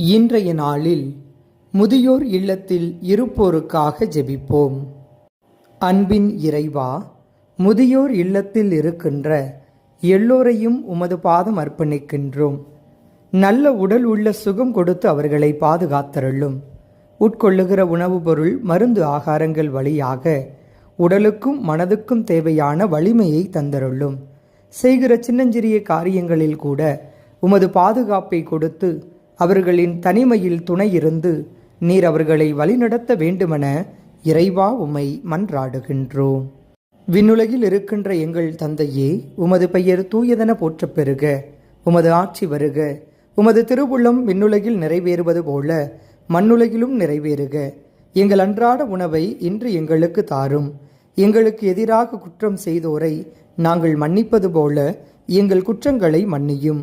இன்றைய நாளில் முதியோர் இல்லத்தில் இருப்போருக்காக ஜெபிப்போம். அன்பின் இறைவா முதியோர் இல்லத்தில் இருக்கின்ற எல்லோரையும் உமது பாதம் அர்ப்பணிக்கின்றோம். நல்ல உடல் உள்ள சுகம் கொடுத்து அவர்களை பாதுகாத்தருளும். உட்கொள்ளுகிற உணவுப் பொருள் மருந்து ஆகாரங்கள் வழியாக உடலுக்கும் மனதுக்கும் தேவையான வலிமையை தந்தருளும். செய்கிற சின்னஞ்சிறிய காரியங்களில் கூட உமது பாதுகாப்பை கொடுத்து அவர்களின் தனிமையில் துணை இருந்து நீர் அவர்களை வழிநடத்த வேண்டுமென இறைவா உம்மை மன்றாடுகின்றோம். விண்ணுலகில் இருக்கின்ற எங்கள் தந்தையே உமது பெயர் தூயதென போற்றப் பெறுக உமது ஆட்சி வருக உமது திருவுள்ளம் விண்ணுலகில் நிறைவேறுவது போல மண்ணுலகிலும் நிறைவேறுக. எங்கள் அன்றாட உணவை இன்று எங்களுக்கு தாரும் எங்களுக்கு எதிராக குற்றம் செய்தோரை நாங்கள் மன்னிப்பது போல எங்கள் குற்றங்களை மன்னியும்.